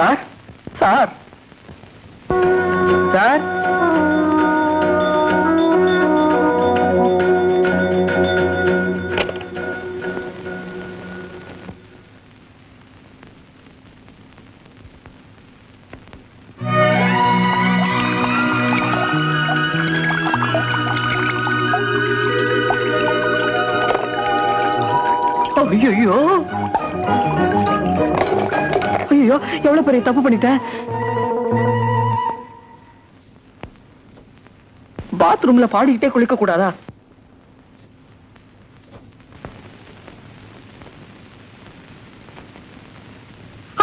Sir? Sir? Sir? ஐயோ ஐயோ எவ்வளவு பெரிய தப்பு பண்ணிட்டேன் பாத்ரூம்ல பாடிக்கிட்டே குளிக்க கூடாதா?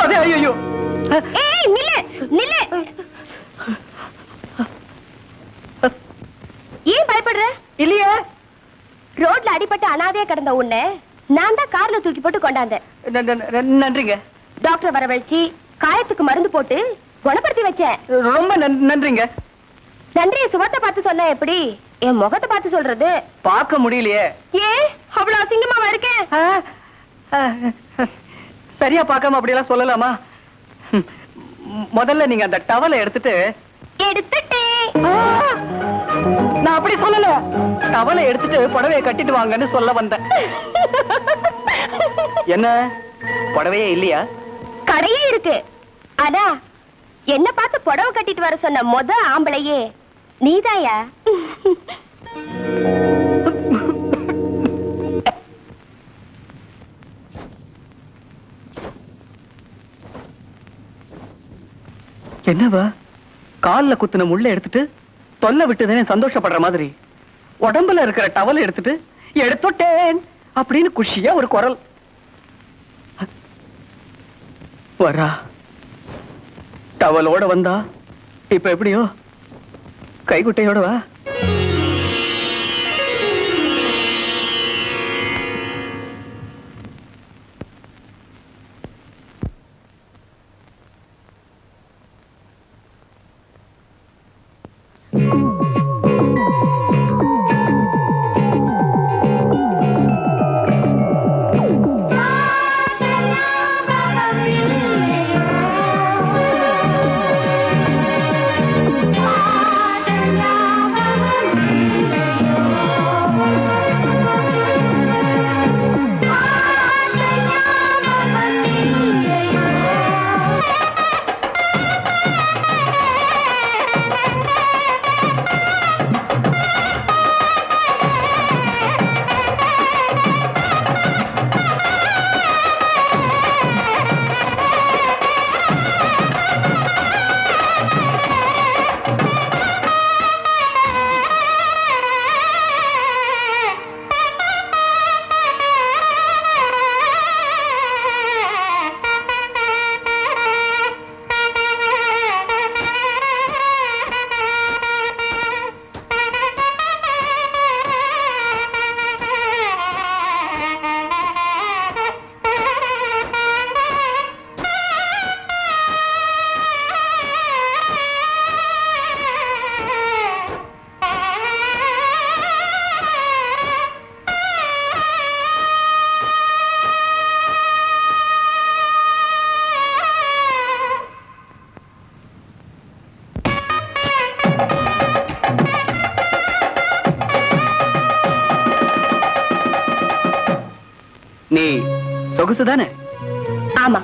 அதே ஐயோ ஏய் நில்லு நில்லு. ஏன் பயப்படுற? இல்லையே. ரோட்ல அடிபட்டு அனாதையா கிடந்த உன்னை நான் தான் கார்ல தூக்கி போட்டு கொண்டாந்தேன். நன்றிங்க. டாக்டர் வரவழைச்சு காயத்துக்கு மருந்து போட்டு குணப்படுத்தி வச்சேன். ரொம்ப நன்- நன்றிங்க. நன்றிய சுகத்தை பார்த்து சொன்னா எப்படி? என் முகத்தை பார்த்து சொல்றது? பார்க்க முடியலையே. ஏன் அவ்வளவு அசிங்கமாவா இருக்கேன் சரியா பார்க்காம அப்படியெல்லாம் சொல்லலாமா? முதல்ல நீங்க அந்த டவலை எடுத்துட்டு எடுத்துட்டேன் நான் அப்படி சொல்லல. டவலை எடுத்துட்டு புடவைய கட்டிட்டு வாங்கன்னு சொல்ல வந்தேன். என்ன? புடவையே இல்லையா? கடையே இருக்கு. ஆனா என்ன பார்த்து புடவை கட்டிட்டு வர சொன்ன மொத ஆம்பளையே நீதாயா? என்னவா? கால்ல குத்துன முள்ள எடுத்துட்டு தொல்லை விட்டுதானே சந்தோஷப்படுற மாதிரி. உடம்புல இருக்கிற டவல் எடுத்துட்டு எடுத்துட்டேன் அப்படின்னு குஷியா ஒரு குரல். வரா டவலோட வந்தா இப்ப எப்படியோ? கைகுட்டையோட வா சொகுசு தானே? ஆமா.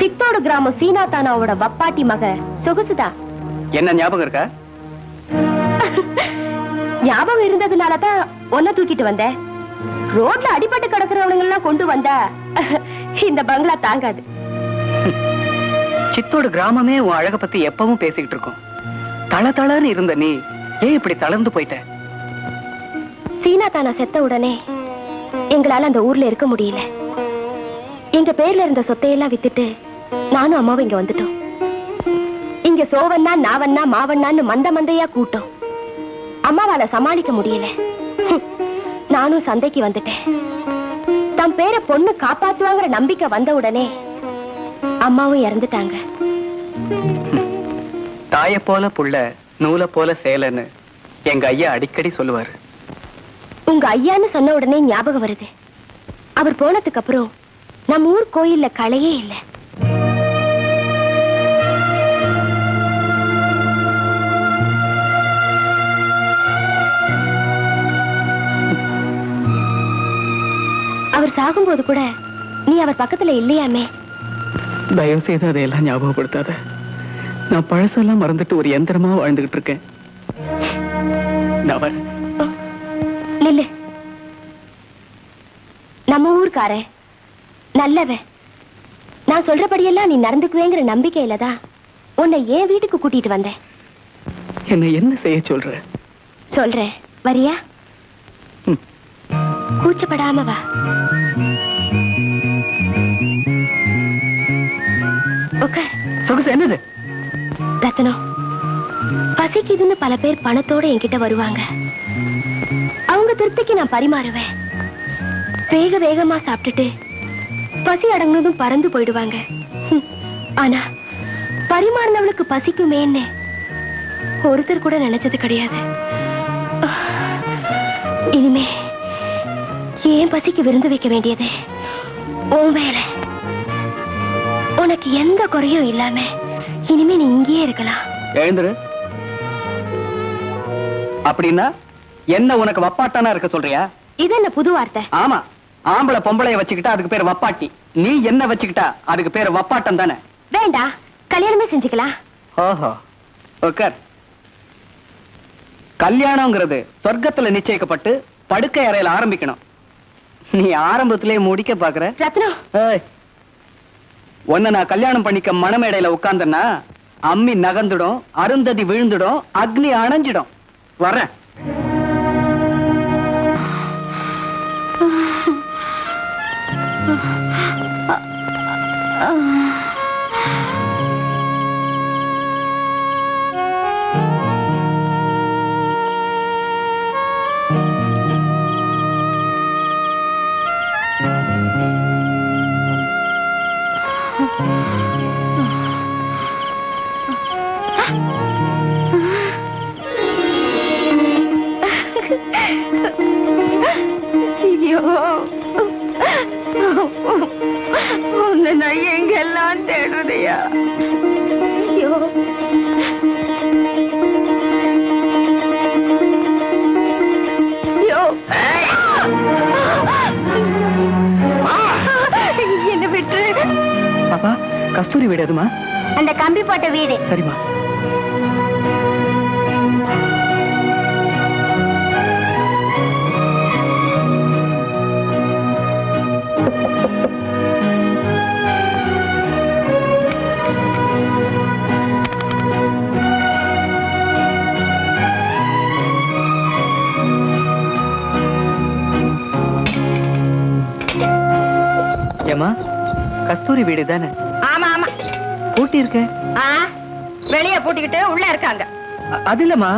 சித்தோடு கிராமம் சீனா தானாவோட வப்பாட்டி மக சொகுசுதா. என்ன ஞாபகம் இருக்கா? ஞாபகம் இருந்ததுனாலதான் ஒன்ன தூக்கிட்டு வந்தேன். ரோட்ல அடிபட்டு கிடக்குறவனுங்க எல்லாம் கொண்டு வந்தா இந்த பங்களா தாங்காது. சித்தோடு கிராமமே உன் அழக பத்தி எப்பவும் பேசிக்கிட்டு இருக்கோம். தள தளன்னு இருந்த நீ ஏன் இப்படி தளர்ந்து போயிட்ட? சீனா தானா செத்த உடனே எங்களால அந்த ஊர்ல இருக்க முடியல. எங்க பேர்ல இருந்த சொத்தையெல்லாம் வித்துட்டு நானும் அம்மாவும் இங்க வந்துட்டோம். இங்க சோவண்ணா நாவண்ணா மாவண்ணான்னு மந்த மந்தையா கூட்டம். அம்மாவால சமாளிக்க முடியல. நானும் சந்தைக்கு வந்துட்டேன். தம் பேரை பொண்ணு காப்பாத்துவாங்கிற நம்பிக்கை வந்த உடனே அம்மாவும் இறந்துட்டாங்க. தாய போல புள்ள நூலை போல சேலன்னு எங்க ஐயா அடிக்கடி சொல்லுவாரு. உங்க ஐயான்னு சொன்ன உடனே ஞாபகம் வருது. அவர் போனதுக்கு அப்புறம் நம்ம ஊர் கோயில்ல கலையே இல்லை. அவர் சாகும்போது கூட நீ அவர் பக்கத்துல இல்லையாமே? தயவு செய்து அதையெல்லாம் ஞாபகப்படுத்தாத. நான் பழசெல்லாம் மறந்துட்டு ஒரு யந்திரமா வாழ்ந்துகிட்டு இருக்கேன். நம்ம ஊர்க்காரன். நல்லவன். நான் சொல்றபடியெல்லாம் நீ நடந்துக்குவேங்கிற நம்பிக்கையில தான் உன்னை என் வீட்டுக்கு கூட்டிட்டு வந்தேன். என்ன என்ன செய்ய சொல்ற? சொல்றேன். வரியா. கூச்சப்படாம வா. சொகுசு என்னது? ரத்னம் பசிக்குதுன்னு பல பேர் பணத்தோட என்கிட்ட வருவாங்க. அவங்க திருப்திக்கு நான் பரிமாறுவேன். வேக வேகமா சாப்பிட்டுட்டு பசி அடங்குனதும் பறந்து போயிடுவாங்க. ஆனா பரிமாறினவளுக்கு பசிக்குமேன்னு ஒருத்தர் கூட நினைச்சது கிடையாது. இனிமே ஏன் பசிக்கு விருந்து வைக்க வேண்டியது? உன் வேலை உனக்கு எந்த குறையும் இல்லாம இனிமே நீ இங்கேயே இருக்கலாம். எழுந்துரு. அப்படின்னா என்ன உனக்கு வப்பாட்டானா இருக்க சொல்றியா? இது என்ன புது வார்த்தை? ஆமா. ஆம்பளை பொம்பளைய வச்சுக்கிட்டா அதுக்கு பேர் வப்பாட்டி. நீ என்ன வச்சுக்கிட்டா அதுக்கு பேர் வப்பாட்டம் தானே? வேண்டாம் கல்யாணமே செஞ்சுக்கலாம். ஓஹோ. உட்கார் கல்யாணங்கிறது சொர்க்கத்துல நிச்சயிக்கப்பட்டு படுக்கை அறையில ஆரம்பிக்கணும். நீ ஆரம்பத்திலே முடிக்க பாக்குற. உன்னை நான் கல்யாணம் பண்ணிக்க மணமேடையில உட்கார்ந்தேன்னா அம்மி நகர்ந்துடும் அருந்ததி விழுந்துடும் அக்னி அணைஞ்சிடும். வரேன் ஐயோ உன்னை நான் எங்கெல்லாம் தேடுறதையா ஐயோ. என்ன விட்டு பாப்பா கஸ்தூரி வீடு எதுமா அந்த கம்பி போட்ட வீடு. சரிம்மா. ஏமா கஸ்தூரி வீடு தானே? ஆமா ஆமா. பூட்டி இருக்கேன் ஆ வெளிய பூட்டிக்கிட்டு உள்ள இருக்காங்க. அது இல்லம்மா.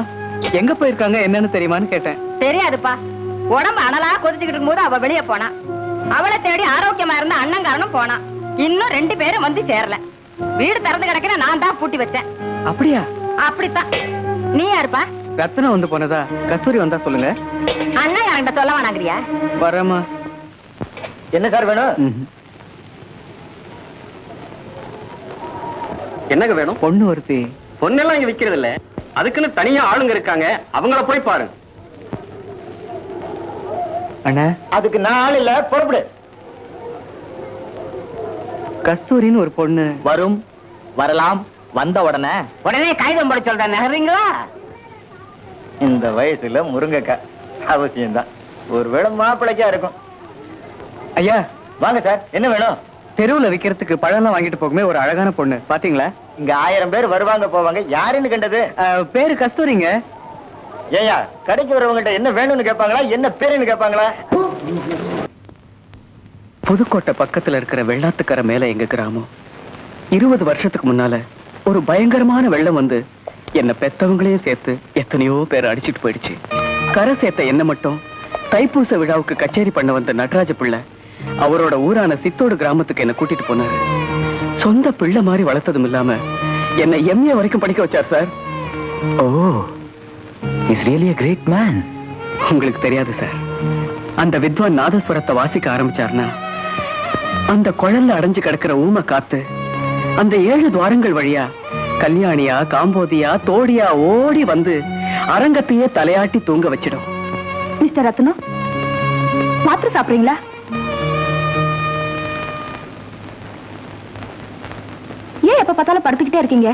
எங்க போயிருக்காங்க என்னன்னு தெரியுமான்னு கேட்டேன். தெரியாதுப்பா. உடம்பு அனலா கொதிச்சுக்கிட்டு இருக்கும்போது அவ வெளிய போனா. அவளை தேடி ஆரோக்கியமா இருந்த அண்ணங்காரனும் போனான் இன்னும் ரெண்டு பேரும் வந்து சேரல. வீடு திறந்து கிடக்கிற நான் தான் பூட்டி வச்சேன். அப்படியா? அப்படித்தான். நீ யாருப்பா? ரத்னம் வந்து போனதா? கஸ்தூரி வந்தா சொல்லுங்க. அண்ணங்காரன்ட்ட சொல்ல வேணாங்கிறியா? வரேம்மா. என்ன சார் வேணும்? என்னங்க வேணும்? பொண்ணு ஒருத்தி. பொண்ணெல்லாம் இங்க விக்கிறது இல்ல அதுக்குன்னு தனியா ஆளுங்க இருக்காங்க. அவங்கள போய் பாருங்க அண்ணா. அதுக்கு நான் ஆள் இல்ல புறப்படு. கஸ்தூரின்னு ஒரு பொண்ணு. வரும் வரலாம் வந்த உடனே. உடனே காகிதம் போட சொல்றேன் நகர்றீங்களா? இந்த வயசுல முருங்கக்காய் அவசியம்தான். ஒருவேளை மாப்பிளைக்கா இருக்கும். ஐயா வாங்க சார் என்ன வேணும்? தெருவுல விக்கிறதுக்கு பழம்லாம் வாங்கிட்டு போகுமே ஒரு அழகான பொண்ணு. பாத்தீங்களா? இங்க ஆயிரம் பேர் வருவாங்க போவாங்க. யாருன்னு கண்டது? பேரு கஸ்தூரிங்க. ஏயா கடைக்கு வரவங்ககிட்ட என்ன வேணும்னு கேட்பாங்களா என்ன பேருன்னு கேட்பாங்களா புதுக்கோட்டை பக்கத்துல இருக்கிற வெள்ளாத்துக்கரை மேல எங்க கிராமம்? இருபது வருஷத்துக்கு முன்னால ஒரு பயங்கரமான வெள்ளம் வந்து என்ன பெத்தவங்களையும் சேர்த்து எத்தனையோ பேர் அடிச்சிட்டு போயிடுச்சு. கரை சேர்த்த என்ன மட்டும் தைப்பூச விழாவுக்கு கச்சேரி பண்ண வந்த நடராஜ பிள்ளை அவரோட ஊரான சித்தோடு கிராமத்துக்கு என்ன கூட்டிட்டு போனாரு. சொந்த பிள்ளை மாதிரி வளர்த்ததும் இல்லாம என்னை எம்ஏ வரைக்கும் படிக்க வச்சார் sir. Oh is really great man உங்களுக்கு தெரியாது சார். அந்த வித்வான் நாதஸ்வரத்தை வாசிக்க ஆரம்பிச்சார்னா அந்த குழல்ல அடைஞ்சு கிடக்கிற ஊம காத்து அந்த ஏழு துவாரங்கள் வழியா கல்யாணியா காம்போதியா தோடியா ஓடி வந்து அரங்கத்தையே தலையாட்டி தூங்க வச்சிடும். மிஸ்டர் ரத்னம் மாத்திரை சாப்பிடுறீங்களா? எப்ப பார்த்தாலும் படுத்துக்கிட்டே இருக்கீங்க.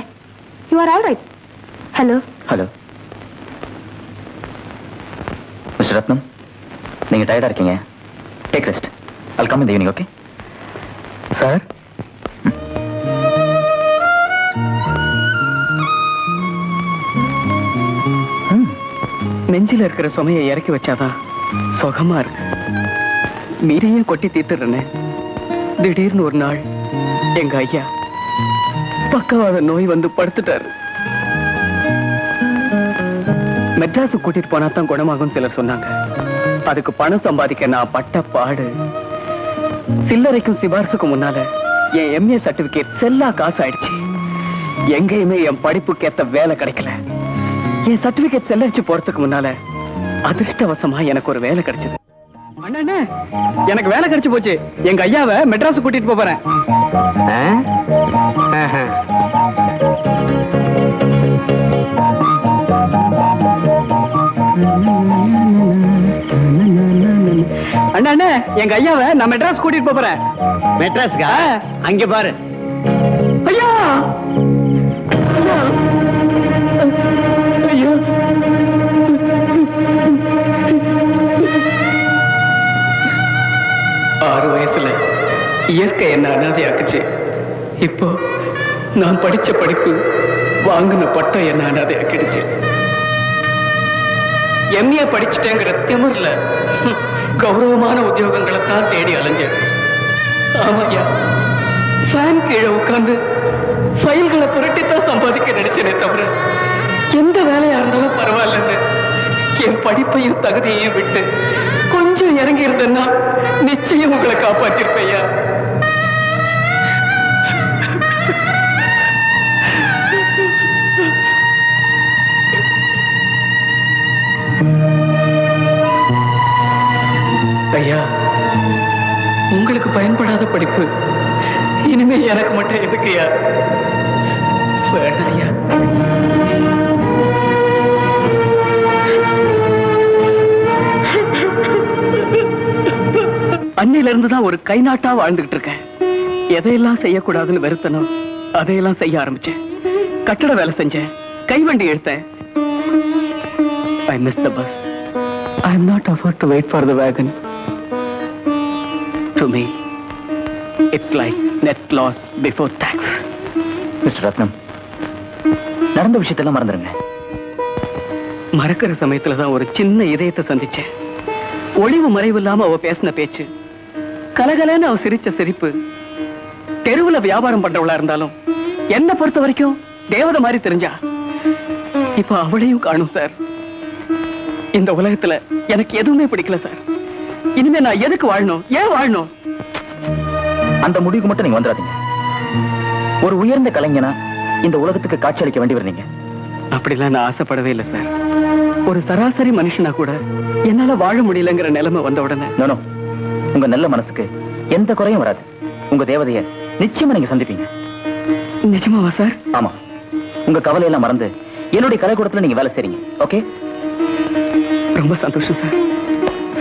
You are all right hello hello mister Ratnam நீங்க டயர்டா இருக்கீங்க. டேக் ரெஸ்ட் அல் கம் இந்த ஈவினிங் ஓகே சார் நெஞ்சில இருக்கிற சுமையை இறக்கி வச்சாதான் சுகமா இருக்கு. மீறியும் கொட்டி தீர்த்துறேன்னு திடீர்னு ஒரு நாள் எங்க ஐயா பக்கவாத நோய் வந்து படுத்துட்டாரு. மெட்ராஸு கூட்டிட்டு போனா தான் குணமாகும் சிலர் சொன்னாங்க. அதுக்கு பணம் சம்பாதிக்க நான் பட்ட பாடு. சில்லறைக்கும் சிபாரிசுக்கும் முன்னால என் எம்ஏ சர்டிபிகேட் செல்லா காசு ஆயிடுச்சு எங்கேயுமே என் படிப்புக்கு ஏத்த வேலை கிடைக்கல. என் சர்டிபிகேட் செல்லரிச்சு போறதுக்கு முன்னால அதிர்ஷ்டவசமா எனக்கு ஒரு வேலை கிடைச்சது. அண்ணா எனக்கு வேலை கிடைச்சு போச்சு. எங்க ஐயாவை மெட்ராஸ் கூட்டிட்டு போறேன். அண்ணா அண்ணா எங்க ஐயாவை நான் மெட்ராஸ் கூட்டிட்டு போறேன். மெட்ராஸ்க்கா? அங்க பாரு. ஐயா! இயற்கை என்ன அனாதையாக்குச்சு? இப்போ நான் படிச்ச படிப்பு வாங்கின பட்டம் என்ன அனாதையாக்கிடுச்சு? எம்ஏ படிச்சுட்டேங்கிற திமிர்ல கௌரவமான உத்தியோகங்களை தான் தேடி அலைஞ்சேன். ஆமாயா ஃபேன் கீழே உட்கார்ந்து ஃபைல்களை புரட்டித்தான் சம்பாதிக்க நினைச்சேனே தவிர எந்த வேலையா இருந்தாலும் பரவாயில்லன்னு என் படிப்பையும் தகுதியையும் விட்டு கொஞ்சம் இறங்கி இருந்தேன்னா நிச்சயம் உங்களை காப்பாத்திருப்பையா படிப்பு. இனிமே எனக்கு மட்டும் எதுக்குயா வேண்டாம் அன்னையில இருந்துதான் ஒரு கை நாட்டா வாழ்ந்துகிட்டு இருக்கேன் எதையெல்லாம் செய்யக்கூடாதுன்னு வெறுத்தனோ அதையெல்லாம் செய்ய ஆரம்பிச்சேன். கட்டட வேலை செஞ்சேன். கைவண்டி எடுத்தேன். I miss the bus. I am not afford to wait for the wagon. To me, it's like net loss before tax mister Ratnam நடந்த விஷயத்தெல்லாம் மறந்துடுங்க மறக்கிற சமயத்துல தான் ஒரு சின்ன இதயத்தை சந்திச்சேன். ஒளிவு மறைவு இல்லாம அவ பேசின பேச்சு கலகலன்னு அவ சிரிச்ச சிரிப்பு தெருவுல வியாபாரம் பண்றவளா இருந்தாலும் என்ன பொறுத்த வரைக்கும் தேவதை மாதிரி தெரிஞ்சா இப்ப அவளையும் காணும் சார் இந்த உலகத்துல எனக்கு எதுவுமே பிடிக்கல சார் இனிமே நான் எதுக்கு வாழணும்? ஏன் வாழணும்? அந்த முடிவுக்கு மட்டும் நீங்க வந்துடாதீங்க. ஒரு உயர்ந்த கலைஞனா இந்த உலகத்துக்கு காட்சி அளிக்க வேண்டி வந்தீங்க அப்படிலாம் நான் ஆசைப்படவே இல்லை சார். ஒரு சராசரி மனுஷனா கூட என்னால வாழ முடியலங்கிற நிலைமை வந்த உடனே. உங்க நல்ல மனசுக்கு எந்த குறையும் வராது. உங்க தேவதைய நிச்சயமா நீங்க சந்திப்பீங்க. நிஜமாவா சார்? ஆமா. உங்க கவலையெல்லாம் மறந்து என்னுடைய கலைக்கூடத்துல நீங்க வேலை செய்றீங்க. ஓகே ரொம்ப சந்தோஷம் சார்.